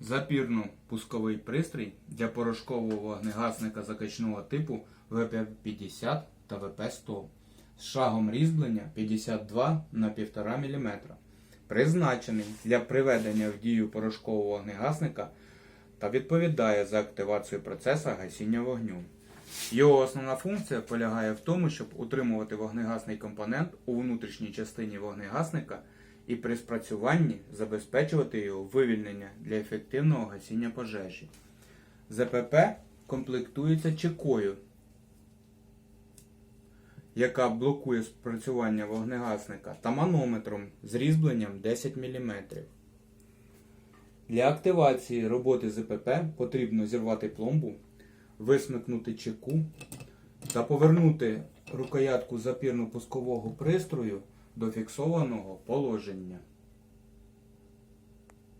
Запірно-пусковий пристрій для порошкового вогнегасника закачного типу ВП-50 та ВП-100 з шагом різьблення 52 на 1,5 мм, призначений для приведення в дію порошкового вогнегасника та відповідає за активацію процесу гасіння вогню. Його основна функція полягає в тому, щоб утримувати вогнегасний компонент у внутрішній частині вогнегасника і при спрацюванні забезпечувати його вивільнення для ефективного гасіння пожежі. ЗПП комплектується чекою, яка блокує спрацювання вогнегасника, та манометром з різьбленням 10 мм. Для активації роботи ЗПП потрібно зірвати пломбу, висмикнути чеку та повернути рукоятку запірно-пускового пристрою до фіксованого положення.